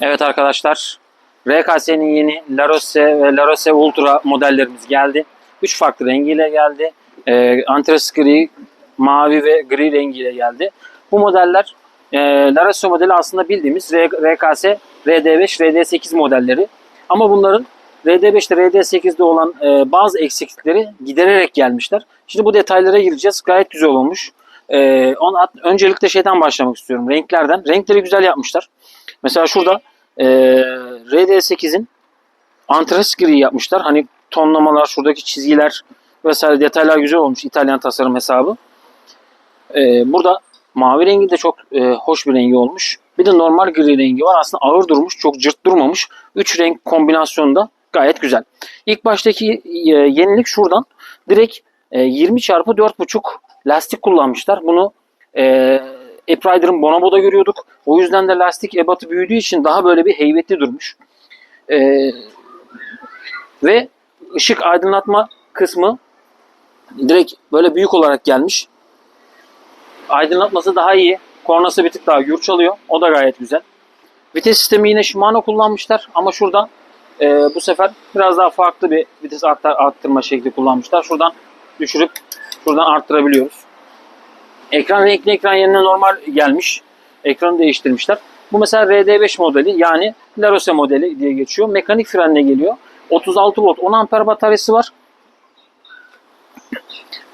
Evet arkadaşlar, RKS'nin yeni Larose ve Larose Ultra modellerimiz geldi. 3 farklı rengiyle geldi. Ee, Antres gri, mavi ve gri rengiyle geldi. Bu modeller e, Larose modeli aslında bildiğimiz R- RKS, RD5, RD8 modelleri. Ama bunların RD5'te RD8'de olan e, bazı eksiklikleri gidererek gelmişler. Şimdi bu detaylara gireceğiz. Gayet güzel olmuş. Ee, on, öncelikle şeyden başlamak istiyorum. Renklerden. Renkleri güzel yapmışlar. Mesela şurada e, RD8'in antres gri yapmışlar. Hani tonlamalar, şuradaki çizgiler vesaire detaylar güzel olmuş. İtalyan tasarım hesabı. E, burada mavi rengi de çok e, hoş bir rengi olmuş. Bir de normal gri rengi var. Aslında ağır durmuş, çok cırt durmamış. Üç renk kombinasyonu da gayet güzel. İlk baştaki e, yenilik şuradan. Direkt e, 20 çarpı 4,5 lastik kullanmışlar. Bunu e, Ape Rider'ın Bonobo'da görüyorduk. O yüzden de lastik ebatı büyüdüğü için daha böyle bir heybetli durmuş. E, ve ışık aydınlatma kısmı direkt böyle büyük olarak gelmiş. Aydınlatması daha iyi. Kornası bir tık daha gür çalıyor. O da gayet güzel. Vites sistemi yine Shimano kullanmışlar ama şuradan e, bu sefer biraz daha farklı bir vites arttır- arttırma şekli kullanmışlar. Şuradan düşürüp şuradan arttırabiliyoruz. Ekran renkli ekran yerine normal gelmiş. Ekranı değiştirmişler. Bu mesela RD5 modeli yani Larose modeli diye geçiyor. Mekanik frenle geliyor. 36 volt 10 amper bataryası var.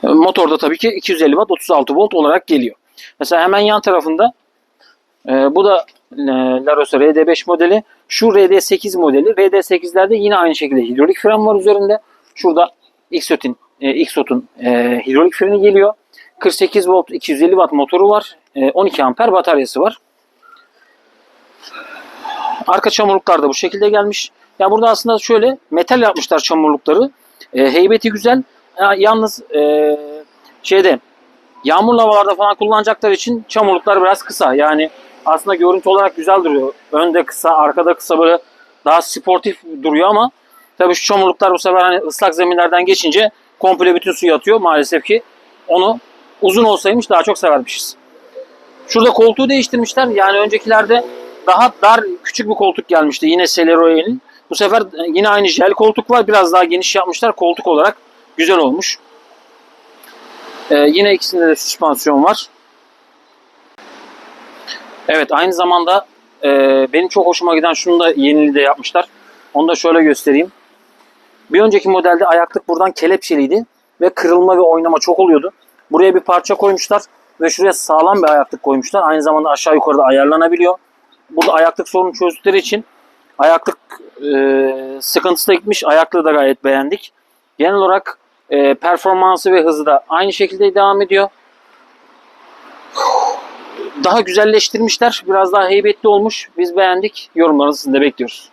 Motorda tabii ki 250 watt 36 volt olarak geliyor. Mesela hemen yan tarafında e, bu da e, Larose RD5 modeli. Şu RD8 modeli. RD8'lerde yine aynı şekilde hidrolik fren var üzerinde. Şurada Xot'un e, Xot'un e, hidrolik freni geliyor. 48 volt 250 watt motoru var. E, 12 amper bataryası var. Arka çamurluklar da bu şekilde gelmiş. Ya burada aslında şöyle metal yapmışlar çamurlukları. E, heybeti güzel. Ya, yalnız e, şeyde yağmurlu havalarda falan kullanacaklar için çamurluklar biraz kısa. Yani aslında görüntü olarak güzel duruyor. Önde kısa, arkada kısa böyle daha sportif duruyor ama tabii şu çamurluklar bu sefer hani ıslak zeminlerden geçince komple bütün suyu atıyor. Maalesef ki onu uzun olsaymış daha çok severmişiz. Şurada koltuğu değiştirmişler. Yani öncekilerde daha dar küçük bir koltuk gelmişti. Yine Celeroy'nin. Bu sefer yine aynı jel koltuk var. Biraz daha geniş yapmışlar. Koltuk olarak güzel olmuş. Ee, yine ikisinde de süspansiyon var. Evet aynı zamanda e, benim çok hoşuma giden şunu da yenili de yapmışlar. Onu da şöyle göstereyim. Bir önceki modelde ayaklık buradan kelepçeliydi ve kırılma ve oynama çok oluyordu. Buraya bir parça koymuşlar ve şuraya sağlam bir ayaklık koymuşlar. Aynı zamanda aşağı yukarıda ayarlanabiliyor. Burada ayaklık sorunu çözdükleri için ayaklık e, sıkıntısı da gitmiş. Ayaklığı da gayet beğendik. Genel olarak e, performansı ve hızı da aynı şekilde devam ediyor. Daha güzelleştirmişler. Biraz daha heybetli olmuş. Biz beğendik. Yorumlarınızı sizin bekliyoruz.